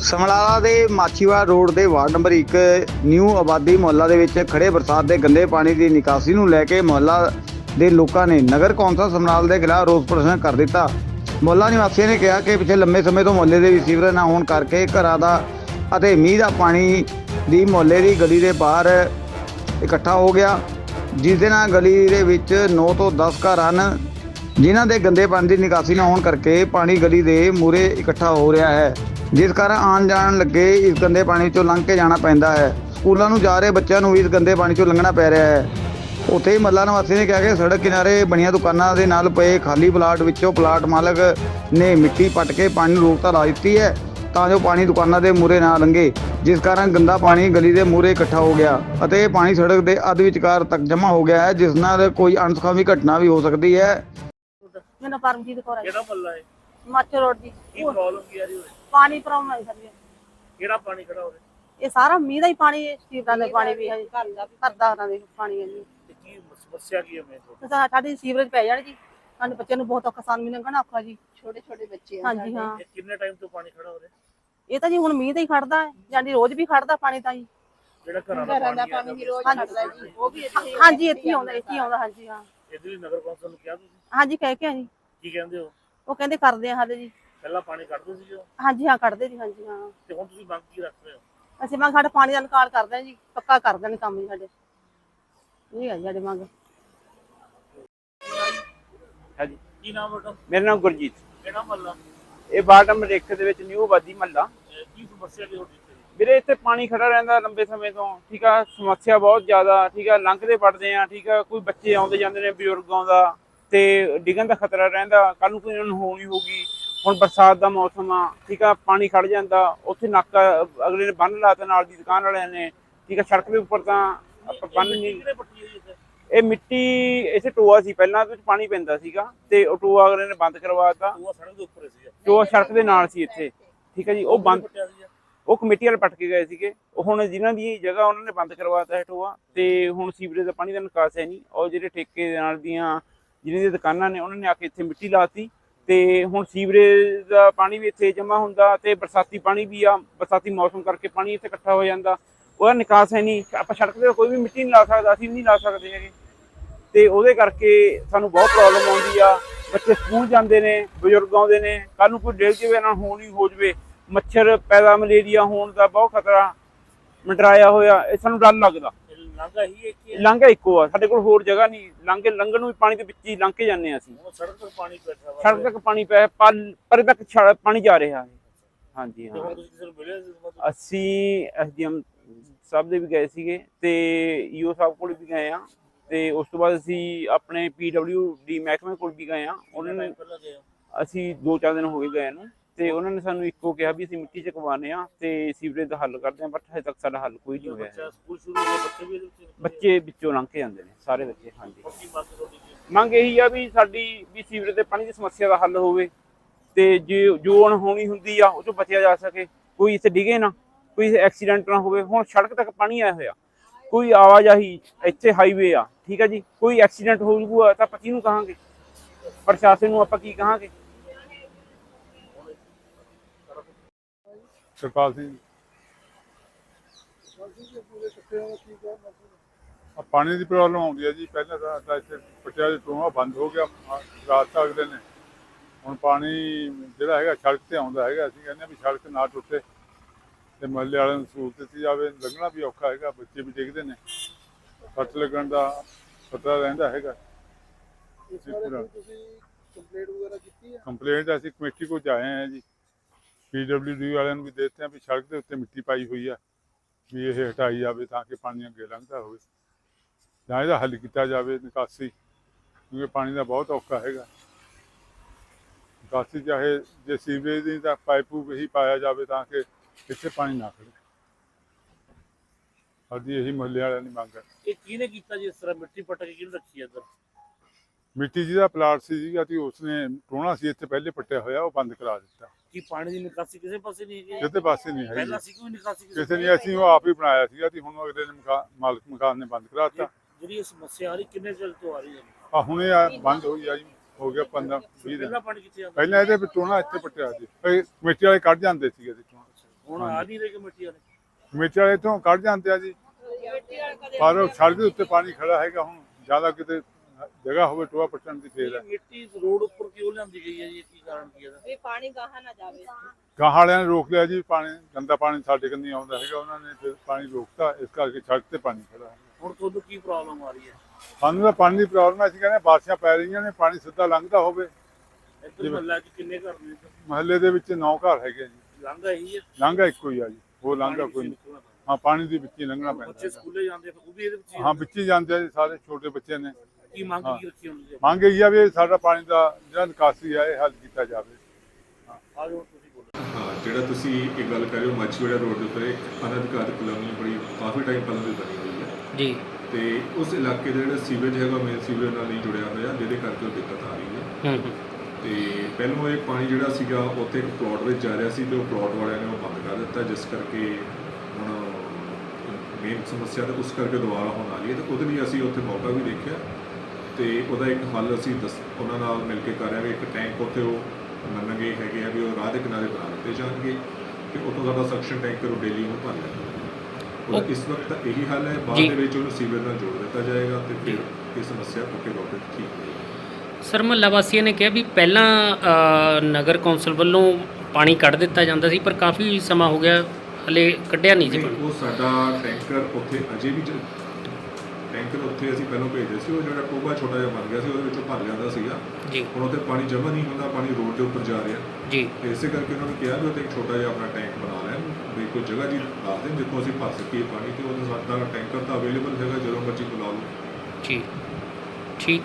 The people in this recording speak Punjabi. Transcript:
ਸਮਲਾਲਾ ਦੇ ਮਾਛੀਵਾੜਾ ਰੋਡ ਦੇ ਵਾਰਡ ਨੰਬਰ 1 ਨਿਊ ਆਬਾਦੀ ਮੁਹੱਲਾ ਦੇ ਵਿੱਚ ਖੜੇ ਬਰਸਾਤ ਦੇ ਗੰਦੇ ਪਾਣੀ ਦੀ ਨਿਕਾਸੀ ਨੂੰ ਲੈ ਕੇ ਮੁਹੱਲਾ ਦੇ ਲੋਕਾਂ ਨੇ ਨਗਰ ਕੌਂਸਲ ਸਮਲਾਲ ਦੇ ਖਿਲਾਫ ਰੋਸ ਪ੍ਰਦਰਸ਼ਨ ਕਰ ਦਿੱਤਾ। ਮੁਹੱਲਾ ਨਿਵਾਸੀਆਂ ਨੇ ਕਿਹਾ ਕਿ ਪਿਛਲੇ ਲੰਮੇ ਸਮੇਂ ਤੋਂ ਮੁਹੱਲੇ ਦੇ ਵਿੱਚ ਸੀਵਰੇਜ ਨਾ ਹੋਣ ਕਰਕੇ ਘਰਾਂ ਦਾ ਅਤੇ ਮੀਂਹ ਦਾ ਪਾਣੀ ਦੀ ਮੁਹੱਲੇ ਦੀ ਗਲੀ ਦੇ ਬਾਹਰ ਇਕੱਠਾ ਹੋ ਗਿਆ, ਜਿਸ ਦੇ ਨਾਲ ਗਲੀ ਦੇ ਵਿੱਚ 9 ਤੋਂ 10 ਘਰ ਹਨ। ਜਿਨ੍ਹਾਂ ਦੇ ਗੰਦੇ ਪਾਣੀ ਦੀ ਨਿਕਾਸੀ ਨਾ ਹੋਣ ਕਰਕੇ ਪਾਣੀ ਗਲੀ ਦੇ ਮੂਰੇ ਇਕੱਠਾ ਹੋ ਰਿਹਾ ਹੈ। ਜਿਸ ਕਾਰਨ ਆਉਣ ਜਾਣ ਲੱਗੇ ਇਸ ਗੰਦੇ ਪਾਣੀ ਵਿੱਚੋਂ ਲੰਘ ਕੇ ਜਾਣਾ ਪੈਂਦਾ ਹੈ। ਸਕੂਲਾਂ ਨੂੰ ਜਾ ਰਹੇ ਬੱਚਿਆਂ ਨੂੰ ਵੀ ਇਸ ਗੰਦੇ ਪਾਣੀ ਚੋਂ ਲੰਘਣਾ ਪੈ ਰਿਹਾ ਹੈ। ਉੱਥੇ ਹੀ ਮੱਲਾ ਨਿਵਾਸੀ ਨੇ ਕਿਹਾ ਕਿ ਸੜਕ ਕਿਨਾਰੇ ਬਣੀਆਂ ਦੁਕਾਨਾਂ ਦੇ ਨਾਲ ਪਏ ਖਾਲੀ ਪਲਾਟ ਵਿੱਚੋਂ ਪਲਾਟ ਮਾਲਕ ਨੇ ਮਿੱਟੀ ਪੱਟ ਕੇ ਪਾਣੀ ਨੂੰ ਰੋਕਤਾ ਲਾ ਦਿੱਤੀ ਹੈ ਤਾਂ ਜੋ ਪਾਣੀ ਦੁਕਾਨਾਂ ਦੇ ਮੂਰੇ ਨਾ ਲੰਘੇ, ਜਿਸ ਕਾਰਨ ਗੰਦਾ ਪਾਣੀ ਗਲੀ ਦੇ ਮੂਰੇ ਇਕੱਠਾ ਹੋ ਗਿਆ ਅਤੇ ਇਹ ਪਾਣੀ ਸੜਕ ਦੇ ਅੱਧ ਵਿਚਕਾਰ ਤੱਕ ਜਮ੍ਹਾਂ ਹੋ ਗਿਆ ਹੈ, ਜਿਸ ਨਾਲ ਕੋਈ ਅਣਸੁਖਾਵੀ ਘਟਨਾ ਵੀ ਹੋ ਸਕਦੀ ਹੈ। ਮੇਰਾ ਪਰਮਜੀਤ ਕੌਰ ਹੈ ਕਿਹੜਾ ਮੱਲਾ ਹੈ ਮਾਚੋ ਰੋਡ ਦੀ। ਕੀ ਪ੍ਰੋਬਲਮ ਕੀ ਆ ਰਹੀ ਹੋਵੇ ਪਾਣੀ ਪ੍ਰੋਬਲਮ ਹੈ ਸਰ ਜੀ। ਕਿਹੜਾ ਪਾਣੀ ਖੜਾ ਹੋਵੇ ਇਹ ਸਾਰਾ ਮੀਂਹ ਦਾ ਹੀ ਪਾਣੀ ਹੈ ਸੀਵਰਾਂ ਦਾ ਪਾਣੀ ਵੀ ਹੈ ਜੀ। ਘਰ ਦਾ ਘਰ ਦਾ ਦੇ ਪਾਣੀ ਹੈ ਜੀ। ਤੇ ਕੀ ਸਮੱਸਿਆ ਕੀ ਹੈ ਮੇਨ ਤੇ ਸਾ- ਸਾਡੀ ਸੀਵਰੇਜ ਪੈ ਜਾਣ ਜੀ। ਸਾਡੇ ਬੱਚਿਆਂ ਨੂੰ ਬਹੁਤ ਔਖਾ ਸਾਨ ਵੀ ਲੰਘਣਾ ਔਖਾ ਜੀ। ਛੋਟੇ ਛੋਟੇ ਬੱਚੇ ਆ ਹਾਂਜੀ ਹਾਂ। ਇਹ ਕਿੰਨੇ ਟਾਈਮ ਤੋਂ ਪਾਣੀ ਖੜਾ ਹੋ ਰਿਹਾ ਇਹ ਤਾਂ ਜੀ ਹੁਣ ਮੀਂਹ ਦਾ ਹੀ ਖੜਦਾ ਹੈ। ਜਾਂਦੀ ਰੋਜ਼ ਵੀ ਖੜਦਾ ਪਾਣੀ ਤਾਂ ਜੀ। ਜਿਹੜਾ ਘਰਾਂ ਦਾ ਘਰਾਂ ਦਾ ਪਾਣੀ ਪਾਣੀ ਵੀ ਰੋਜ਼। ਖੜਦਾ ਜੀ। ਉਹ ਵੀ ਇੱਥੇ ਹਾਂਜੀ ਇੱਥੇ ਹੀ ਆਉਂਦਾ ਇੱਥੇ ਹੀ ਆਉਂਦਾ ਹਾਂਜੀ ਹਾਂ। ਇਹਦੇ ਲਈ ਨਗਰ ਕੌਂਸਲ ਨੂੰ ਕਿਹਾ ਤੁਸੀਂ? ਹਾਂਜੀ ਕਹਿ ਕੇ ਆ ਜੀ। ਕੀ ਕਹਿੰਦੇ ਹੋ? ਉਹ ਕਹਿੰਦੇ ਕਰਦੇ ਆ ਹਾਲੇ ਜੀ। ਪਹਿਲਾਂ ਪਾਣੀ ਕੱਢਦੇ ਸੀ ਜੋ ਹਾਂਜੀ ਹਾਂ ਕੱਢਦੇ ਜੀ ਹਾਂਜੀ ਹਾਂ। ਤੇ ਹੁਣ ਤੁਸੀਂ ਮੰਗ ਕੀ ਰੱਖ ਰਹੇ ਹੋ? ਅਸੀਂ ਮੰਗ ਸਾਡਾ ਪਾਣੀ ਦਾ ਨਿਕਾਲ ਕਰਦੇ ਆ ਜੀ ਪੱਕਾ ਕਰ ਦੇਣ ਕੰਮ ਜੀ ਸਾਡੇ। ਇਹ ਹੈ ਜੀ ਸਾਡੀ ਮੰਗ। ਹਾਂਜੀ। ਕੀ ਨਾਮ ਬੇਟਾ ਮੇਰਾ ਨਾਮ ਗੁਰਜੀਤ। ਕਿਹੜਾ ਮੱਲਾ ਇਹ ਵਾਰਡ ਨੰਬਰ 1 ਦੇ ਵਿੱਚ ਨਿਊ ਆਬਾਦੀ ਇਹ ਕੀ ਸਮੱਸਿਆ ਕੀ ਹੋਣੀ ਵੀਰੇ ਇੱਥੇ ਪਾਣੀ ਖੜਾ ਰਹਿੰਦਾ ਲੰਬੇ ਸਮੇਂ ਤੋਂ। ਠੀਕ ਆ ਸਮੱਸਿਆ ਬਹੁਤ ਜ਼ਿਆਦਾ। ਠੀਕ ਆ ਲੰਘਦੇ ਪੜਦੇ ਆ। ਠੀਕ ਆ ਕੋਈ ਬੱਚੇ ਆਉਂਦੇ ਜਾਂਦੇ ਨੇ ਬਜ਼ੁਰਗ ਆਉਂਦਾ। ਤੇ ਡਿੱਗਣ ਦਾ ਖਤਰਾ ਰਹਿੰਦਾ ਕੱਲ ਨੂੰ ਕੋਈ ਅਨਹੋਣੀ ਹੋਊਗੀ। ਹੁਣ ਬਰਸਾਤ ਦਾ ਮੌਸਮ ਆ ਠੀਕ ਆ ਪਾਣੀ ਖੜ ਜਾਂਦਾ ਉੱਥੇ ਨਾਕਾ ਅਗਲੇ ਨੇ ਬੰਨ ਲਾਤਾ ਨਾਲ ਦੀ ਦੁਕਾਨ ਵਾਲਿਆਂ ਨੇ ਠੀਕ ਆ ਸੜਕ ਦੇ ਉੱਪਰ ਤਾਂ ਆਪਾਂ ਬੰਨ ਨਹੀਂ ਇਹ ਮਿੱਟੀ ਇੱਥੇ ਟੋਆ ਸੀ ਪਹਿਲਾਂ ਵਿੱਚ ਪਾਣੀ ਪੈਂਦਾ ਸੀਗਾ ਤੇ ਉਹ ਟੋਆ ਅਗਲੇ ਨੇ ਬੰਦ ਕਰਵਾਤਾ। ਉਹ ਸੜਕ ਦੇ ਉੱਪਰ ਸੀ ਟੋਆ ਸੜਕ ਦੇ ਨਾਲ ਸੀ ਇੱਥੇ ਠੀਕ ਹੈ ਜੀ ਉਹ ਬੰਦ ਉਹ ਕਮੇਟੀ ਵਾਲੇ ਪੱਟ ਕੇ ਗਏ ਸੀਗੇ ਉਹ ਹੁਣ ਜਿਨ੍ਹਾਂ ਦੀ ਜਗ੍ਹਾ ਉਹਨਾਂ ਨੇ ਬੰਦ ਕਰਵਾਤਾ ਹੈ ਟੋਆ ਤੇ ਹੁਣ ਸੀਵਰੇਜ ਦਾ ਪਾਣੀ ਦਾ ਨਿਕਾਸ ਹੈ ਨਹੀਂ ਔਰ ਜਿਹੜੇ ਠੇਕੇ ਨਾਲ ਦੀਆਂ ਜਿਹਨਾਂ ਦੀਆਂ ਦੁਕਾਨਾਂ ਨੇ, ਉਹਨਾਂ ਨੇ ਆ ਕੇ ਇੱਥੇ ਮਿੱਟੀ ਲਾਤੀ ਤੇ ਹੁਣ ਸੀਵਰੇਜ ਦਾ ਪਾਣੀ ਵੀ ਇੱਥੇ ਜਮ੍ਹਾਂ ਹੁੰਦਾ ਤੇ ਬਰਸਾਤੀ ਪਾਣੀ ਵੀ ਆ, ਬਰਸਾਤੀ ਮੌਸਮ ਕਰਕੇ ਪਾਣੀ ਇੱਥੇ ਇਕੱਠਾ ਹੋ ਜਾਂਦਾ। ਉਹਦਾ ਨਿਕਾਸ ਹੈ ਨਹੀਂ ਆਪਾਂ ਸੜਕ ਤੇ ਕੋਈ ਵੀ ਮਿੱਟੀ ਨਹੀਂ ਲਾ ਸਕਦਾ, ਅਸੀਂ ਵੀ ਨਹੀਂ ਲਾ ਸਕਦੇ ਹੈਗੇ। ਤੇ ਉਹਦੇ ਕਰਕੇ ਸਾਨੂੰ ਬਹੁਤ ਪ੍ਰੋਬਲਮ ਆਉਂਦੀ ਆ। ਬੱਚੇ ਸਕੂਲ ਜਾਂਦੇ ਨੇ, ਬਜ਼ੁਰਗ ਆਉਂਦੇ ਨੇ ਕੱਲ ਨੂੰ ਕੋਈ ਡੇਗ ਜਵੇ, ਨਾ ਹੋਣੀ ਹੋ ਜਵੇ, ਮੱਛਰ ਪੈਦਾ ਮਲੇਰੀਆ ਹੋਣ ਦਾ ਬਹੁਤ ਖਤਰਾ, ਮੰਡਰਾਇਆ ਹੋਇਆ, ਇਹ ਸਾਨੂੰ ਡਰ ਲੱਗਦਾ। ਲਾਂਘਾ ਹੀ ਇੱਕ ਹੀ ਹੈ। ਲਾਂਘਾ ਇੱਕੋ ਆ ਸਾਡੇ ਕੋਲ ਹੋਰ ਜਗ੍ਹਾ ਨਹੀਂ। ਲਾਂਘੇ ਲੰਘਣ ਨੂੰ ਵੀ ਪਾਣੀ ਦੇ ਵਿੱਚ ਹੀ ਲੰਘ ਕੇ ਜਾਂਦੇ ਹਾਂ ਅਸੀਂ। ਹੁਣ ਸੜਕ ਤੇ ਪਾਣੀ ਬੈਠਾ ਵਾ। ਸੜਕ ਤੱਕ ਪਾਣੀ ਪੈ ਪਲ- ਪਰੇ ਤੱਕ ਛੜ- ਪਾਣੀ ਜਾ ਰਿਹਾ ਹੈ। ਹਾਂਜੀ ਤੇ ਹਾਂ। ਹੁਣ ਤੁਸੀਂ ਕਿਸੇ ਨੂੰ ਮਿਲੇ ਇਸ ਬਾਰੇ? ਅਸੀਂ ਐਸਡੀਐਮ ਸਾਹਿਬ ਦੇ ਵੀ ਗਏ ਸੀਗੇ ਤੇ ਈਓ ਸਾਹਿਬ ਕੋਲ ਵੀ ਗਏ ਆ ਤੇ ਉਸ ਤੋਂ ਬਾਅਦ ਅਸੀਂ ਆਪਣੇ ਪੀਡਬਲਿਊ ਡੀ ਮਹਿਕਮੇ ਕੋਲ ਵੀ ਗਏ ਆ ਉਹਨਾਂ ਨੇ ਪਹਿਲਾਂ ਗਏ ਹੋ। ਅਸੀਂ ਦੋ ਚਾਰ ਦਿਨ ਹੋ ਗਏ ਗਏ ਨੂੰ। ਤੇ ਉਹਨਾਂ ਨੇ ਸਾਨੂੰ ਇੱਕੋ ਕਿਹਾ ਵੀ ਅਸੀਂ ਮਿੱਟੀ ਚਕਵਾਨੇ ਆ ਤੇ ਸੀਵਰੇਜ ਦਾ ਹੱਲ ਕਰਦੇ ਆ ਬਟ ਹਜੇ ਤੱਕ ਸਾਡਾ ਹੱਲ ਕੋਈ ਨਹੀਂ ਹੋਇਆ। ਬੱਚਾ ਸਕੂਲ ਸ਼ੁਰੂ ਹੋ ਗਿਆ ਬੱਚੇ ਵੀ ਇਹਦੇ ਵਿੱਚ ਨੇ। ਬੱਚੇ ਵਿੱਚੋਂ ਲੰਘ ਕੇ ਜਾਂਦੇ ਨੇ ਸਾਰੇ ਬੱਚੇ ਹਾਂਜੀ। ਮੰਗ ਇਹੀ ਆ ਵੀ ਸਾਡੀ ਵੀ ਸੀਵਰੇਜ ਦੇ ਪਾਣੀ ਦੀ ਸਮੱਸਿਆ ਦਾ ਹੱਲ ਹੋਵੇ ਤੇ ਜੇ ਜੋ ਅਣਹੋਣੀ ਹੁੰਦੀ ਆ ਉਹ ਤੋਂ ਬਚਿਆ ਜਾ ਸਕੇ। ਕੋਈ ਇੱਥੇ ਡਿਗੇ ਨਾ ਕੋਈ ਐਕਸੀਡੈਂਟ ਨਾ ਹੋਵੇ ਹੁਣ ਸੜਕ ਤੱਕ ਪਾਣੀ ਆਇਆ ਹੋਇਆ। ਕੋਈ ਆਵਾਜਾਈ ਇੱਥੇ ਹਾਈਵੇ ਆ ਠੀਕ ਆ ਜੀ। ਕੋਈ ਐਕਸੀਡੈਂਟ ਹੋ ਜੂਗਾ ਤਾਂ ਆਪਾਂ ਕਿਹਨੂੰ ਕਹਾਂਗੇ? ਪ੍ਰਸ਼ਾਸਨ ਨੂੰ ਆਪਾਂ ਕੀ ਕਹਾਂਗੇ? ਸਰਪਾਲ ਸਿੰਘ ਆ ਪਾਣੀ ਦੀ ਪ੍ਰੋਬਲਮ ਆਉਂਦੀ ਹੈ ਜੀ। ਪਹਿਲਾਂ ਤਾਂ ਤਾਂ ਇੱਥੇ ਪਟਿਆਲੇ ਤੋਂ ਬੰਦ ਹੋ ਗਿਆ। ਆ ਰਾਤ ਤੱਕ ਅਗਲੇ ਨੇ ਹੁਣ ਪਾਣੀ ਜਿਹੜਾ ਹੈਗਾ ਸੜਕ ਤੇ ਆਉਂਦਾ ਹੈਗਾ। ਅਸੀਂ ਕਹਿੰਦੇ ਹਾਂ ਵੀ ਸੜਕ ਨਾ ਟੁੱਟੇ ਤੇ ਮਹੱਲੇ ਵਾਲਿਆਂ ਨੂੰ ਸਹੂਲਤ ਦਿੱਤੀ ਜਾਵੇ। ਲੰਘਣਾ ਵੀ ਔਖਾ ਹੈਗਾ। ਬੱਚੇ ਵੀ ਡਿੱਗਦੇ ਨੇ। ਸੱਟ ਲੱਗਣ ਦਾ ਖਤਰਾ ਰਹਿੰਦਾ ਹੈਗਾ। ਇਸ ਤਰ੍ਹਾਂ ਕੰਪਲੇਂਟ ਅਸੀਂ ਕਮੇਟੀ ਕੋਲ ਜਾਏ ਹਾਂ ਜੀ। ਪੀਡਬਲਯੂਡੀ ਵਾਲਿਆਂ ਨੂੰ ਵੀ ਦੇਤੇ ਆ ਵੀ ਸੜਕ ਦੇ ਉੱਤੇ ਮਿੱਟੀ ਪਾਈ ਹੋਈ ਆ ਵੀ ਇਹ ਹਟਾਈ ਜਾਵੇ ਤਾਂ ਕਿ ਪਾਣੀ ਅੱਗੇ ਲੰਘਦਾ ਹੋਵੇ। ਜਾਂ ਇਹਦਾ ਹੱਲ ਕੀਤਾ ਜਾਵੇ ਨਿਕਾਸੀ ਕਿਉਂਕਿ ਪਾਣੀ ਦਾ ਬਹੁਤ ਔਖਾ ਹੈਗਾ। ਨਿਕਾਸੀ ਚਾਹੇ ਜੇ ਸੀਵਰੇਜ ਦੀ ਤਾਂ ਪਾਈਪੂ ਹੀ ਪਾਇਆ ਜਾਵੇ ਤਾਂ ਕਿ ਇੱਥੇ ਪਾਣੀ ਨਾ ਖੜੇ ਸਾਡੀ ਇਹੀ ਮੁਹੱਲੇ ਵਾਲਿਆਂ ਦੀ ਮੰਗ ਹੈ। ਇਹ ਕਿਹਨੇ ਕੀਤਾ ਜੀ ਇਸ ਤਰ੍ਹਾਂ ਮਿੱਟੀ ਪੱਟ ਕੇ ਕਿਹਨੇ ਰੱਖੀ ਇੱਧਰ? ਮਿੱਟੀ ਜਿਹਦਾ ਪਲਾਟ ਸੀ ਸੀਗਾ ਤੇ ਉਸਨੇ ਟੋਣਾ ਸੀ ਇੱਥੇ ਪਹਿਲੇ ਪੱਟਿਆ ਹੋਇਆ ਉਹ ਬੰਦ ਕਰਾ ਦਿੱਤਾ। ਕੀ ਪਾਣੀ ਦੀ ਨਿਕਾਸੀ ਕਿਸੇ ਪਾਸੇ ਨਹੀਂ ਹੈਗੀ। ਕਿਤੇ ਪਾਸੇ ਨਹੀਂ ਹੈਗੀ। ਪਹਿਲਾਂ ਸੀ ਕੋਈ ਨਿਕਾਸੀ ਕਿਸੇ ਨੇ ਅਸੀਂ ਉਹ ਆਪ ਹੀ ਬਣਾਇਆ ਸੀਗਾ ਤੇ ਹੁਣ ਅਗਲੇ ਨੇ ਮਕਾ- ਮਾਲਕ ਮਕਾਨ ਨੇ ਬੰਦ ਕਰਾਤਾ। ਜਿਹੜੀ ਇਹ ਸਮੱਸਿਆ ਆ ਰਹੀ ਕਿੰਨੇ ਚਿਰ ਤੋਂ ਆ ਰਹੀ ਹੈ? ਆ ਹੁਣੇ ਆ ਬੰਦ ਹੋਈ ਆ ਜੀ ਹੋ ਗਿਆ 15 20 ਦਿਨ। ਪਹਿਲਾਂ ਪਾਣੀ ਕਿੱਥੇ ਆਉਂਦਾ ਪਹਿਲਾਂ ਇਹਦੇ ਵਿੱਚ ਟੋਣਾ ਇੱਥੇ ਪੱਟਿਆ ਸੀ। ਇਹ ਕਮੇਟੀ ਵਾਲੇ ਕੱਢ ਜਾਂਦੇ ਸੀਗੇ ਇਹਦੇ ਚੋਂ ਹੁਣ ਆ ਨਹੀਂ ਰਹੇ ਕਮੇਟੀ ਵਾਲੇ? ਮਿਰਚ ਵਾਲੇ ਤੋਂ ਕੱਢ ਜਾਂਦੇ ਆ ਜੀ। ਪਰ ਉਹ ਸੜਕ ਦੇ ਉੱਤੇ ਪਾਣੀ ਖੜਾ ਹੈਗਾ ਹੁਣ ਜ਼ਿਆਦਾ ਕਿਤੇ ਜਗ੍ਹਾ ਹੋਵੇ ਟੋਆ ਪੱਟਣ ਦੀ ਫੇਰ ਹੈ। ਮਿੱਟੀ ਰੋਡ ਉੱਪਰ ਕਿਉਂ ਲਿਆਂਦੀ ਗਈ ਹੈ ਜੀ? ਇਹ ਕੀ ਕਾਰਨ ਕੀ ਇਹਦਾ? ਵੀ ਪਾਣੀ ਗਾਹਾਂ ਨਾ ਜਾਵੇ। ਗਾਹਾਂ ਵਾਲਿਆਂ ਨੇ ਰੋਕ ਲਿਆ ਜੀ ਪਾਣੀ ਗੰਦਾ ਪਾਣੀ ਸਾਡੇ ਕੰਨੀ ਆਉਂਦਾ ਹੈਗਾ ਉਹਨਾਂ ਨੇ ਫਿਰ ਪਾਣੀ ਰੋਕਤਾ ਇਸ ਕਰਕੇ ਸੜਕ ਤੇ ਪਾਣੀ ਖੜਾ ਹੈ। ਹੁਣ ਤੁਹਾਨੂੰ ਕੀ ਪ੍ਰੋਬਲਮ ਆ ਰਹੀ ਹੈ? ਸਾਨੂੰ ਤਾਂ ਪਾਣੀ ਦੀ ਪ੍ਰੋਬਲਮ ਹੈ ਅਸੀਂ ਕਹਿੰਦੇ ਹਾਂ ਬਾਰਿਸ਼ਾਂ ਪੈ ਰਹੀਆਂ ਨੇ ਪਾਣੀ ਸਿੱਧਾ ਲੰਘਦਾ ਹੋਵੇ। ਇੱਧਰ ਮਹੱਲਾ 'ਚ ਕਿੰਨੇ ਘਰ ਨੇ? ਮਹੱਲੇ ਦੇ ਵਿੱਚ ਨੌ ਘਰ ਹੈਗੇ ਜੀ। ਲਾਂਘਾ ਇਹੀ ਹੈ। ਲਾਂਘਾ ਇੱਕੋ ਹੀ ਆ ਜੀ ਉਹ ਲਾਂਘਾ ਕੋਈ ਨਹੀਂ। ਹਾਂ ਪਾਣੀ ਦੇ ਵਿੱਚ ਹੀ ਲੰਘਣਾ ਪੈਂਦਾ ਬੱਚੇ। ਸਕੂਲੇ ਜਾਂਦੇ ਫਿਰ ਉਹ ਵੀ ਇਹਦੇ ਵਿੱਚ ਹੀ ਹਾਂ ਵਿੱਚ ਹੀ ਜਾਂਦੇ ਆ ਸਾਰੇ ਛੋਟੇ ਬੱਚੇ ਨੇ। ਕੀ ਮੰਗ ਹਾਂ। ਕੀ ਰੱਖੀ ਹੁੰਦੀ ਹੈ ਮੰਗ ਇਹੀ ਆ ਵੀ ਸਾਡਾ ਪਾਣੀ ਦਾ ਜਿਹੜਾ ਨਿਕਾਸੀ ਆ ਇਹ ਹੱਲ ਕੀਤਾ ਜਾਵੇ। ਆ ਜਾਓ ਤੁਸੀਂ ਬੋਲੋ। ਹਾਂ ਜਿਹੜਾ ਤੁਸੀਂ ਇਹ ਗੱਲ ਕਰ ਰਹੇ ਹੋ ਮਾਛੀਵਾੜਾ ਰੋਡ ਦੇ ਉੱਪਰ ਇੱਕ ਅਨਧਿਕਾਰਤ ਕਲੋਨੀ ਬੜੀ ਕਾਫੀ ਟਾਈਮ ਪਹਿਲਾਂ ਦੀ ਬਣੀ ਹੋਈ ਹੈ। ਜੀ। ਤੇ ਉਸ ਇਲਾਕੇ ਦਾ ਜਿਹੜਾ ਸੀਵਰੇਜ ਹੈਗਾ ਮੇਨ ਸੀਵਰੇਜ ਨਾਲ ਨਹੀਂ ਜੁੜਿਆ ਹੋਇਆ ਜਿਹਦੇ ਕਰਕੇ ਉਹ ਦਿੱਕਤ ਆ ਰਹੀ ਹੈ। ਹੂੰ ਹੂੰ। ਤੇ ਪਹਿਲੋਂ ਇਹ ਪਾਣੀ ਜਿਹੜਾ ਸੀਗਾ ਉੱਥੇ ਇੱਕ ਪਲਾਟ ਵਿੱਚ ਜਾ ਰਿਹਾ ਸੀ ਤੇ ਉਹ ਪਲਾਟ ਵਾਲਿਆਂ ਨੇ ਉਹ ਬੰਦ ਕਰ ਦਿੱਤਾ ਜਿਸ ਕਰਕੇ ਹੁਣ ਮੇਨ ਸਮੱਸਿਆ ਤਾਂ ਉਸ ਕਰਕੇ ਦੁਬਾਰਾ ਹੁਣ ਆ ਰਹੀ ਹੈ। ਤੇ ਉਹਦੇ ਲਈ ਅਸੀਂ ਉੱਥੇ ਮੌਕਾ ਵੀ ਦੇਖਿਆ। ਤੇ ਉਹਦਾ ਇੱਕ ਹੱਲ ਅਸੀਂ ਦੱਸ ਉਹਨਾਂ ਨਾਲ ਮਿਲ ਕੇ ਕਰ ਰਹੇ ਹਾਂ ਵੀ ਇੱਕ ਟੈਂਕ ਉੱਥੇ ਉਹ ਮੰਨਣਗੇ ਹੈਗੇ ਆ ਵੀ ਉਹ ਰਾਹ ਦੇ ਕਿਨਾਰੇ ਬਣਾ ਦਿੱਤੇ ਜਾਣਗੇ ਤੇ ਉੱਥੋਂ ਸਾਡਾ ਸਕਸ਼ਨ ਟੈਂਕਰ ਉਹ ਡੇਲੀ ਉਹਨੂੰ ਭਰ ਲੈਂਦਾ ਉਹਦਾ ਇਸ ਵਕਤ ਤਾਂ ਇਹੀ ਹੱਲ ਹੈ ਬਾਅਦ। ਦੇ ਵਿੱਚ ਉਹਨੂੰ ਸੀਵਰ ਨਾਲ ਜੋੜ ਦਿੱਤਾ ਜਾਏਗਾ ਤੇ ਫਿਰ ਇਹ ਸਮੱਸਿਆ ਪੱਕੇ ਤੌਰ ਤੇ ਠੀਕ ਹੋ ਜਾਏਗੀ। ਸਰ ਮਹੱਲਾ ਵਾਸੀਆਂ ਨੇ ਕਿਹਾ ਵੀ ਪਹਿਲਾਂ ਨਗਰ ਕੌਂਸਲ ਵੱਲੋਂ ਪਾਣੀ ਕੱਢ ਦਿੱਤਾ ਜਾਂਦਾ ਸੀ ਪਰ ਕਾਫੀ ਸਮਾਂ ਹੋ ਗਿਆ ਹਲੇ ਕੱਢਿਆ ਨਹੀਂ ਜੀ ਉਹ ਸਾਡਾ ਟੈਂਕਰ ਉੱਥੇ ਅਜੇ ਵੀ ਟੈਂਕਰ ਉੱਥੇ ਅਸੀਂ ਪਹਿਲਾਂ ਭੇਜਦੇ ਸੀ ਉਹ ਜਿਹੜਾ ਟੋਬਾ ਛੋਟਾ ਜਿਹਾ ਬਣ ਗਿਆ ਸੀ ਉਹਦੇ ਵਿੱਚੋਂ ਭਰ ਜਾਂਦਾ ਸੀਗਾ। ਜੀ। ਹੁਣ ਉੱਥੇ ਪਾਣੀ ਜਮ੍ਹਾਂ ਨਹੀਂ ਹੁੰਦਾ ਪਾਣੀ ਰੋਡ ਦੇ ਉੱਪਰ ਜਾ ਰਿਹਾ। ਜੀ। ਤੇ ਇਸੇ ਕਰਕੇ ਉਹਨਾਂ ਨੇ ਕਿਹਾ ਵੀ ਉੱਥੇ ਇੱਕ ਛੋਟਾ ਜਿਹਾ ਆਪਣਾ ਟੈਂਕ ਬਣਾ ਲੈਣ ਵੀ ਕੋਈ ਜਗ੍ਹਾ ਜੀ ਦੱਸ ਦੇਣ ਜਿੱਥੋਂ ਅਸੀਂ ਭਰ ਸਕੀਏ ਪਾਣੀ ਤੇ ਉਹਦਾ ਸਾਡਾ ਟੈਂਕਰ ਤਾਂ ਅਵੇਲੇਬਲ ਹੈਗਾ ਜਦੋਂ ਮਰਜ਼ੀ ਬੁਲਾ ਲਓ। ਜੀ। ਠੀਕ।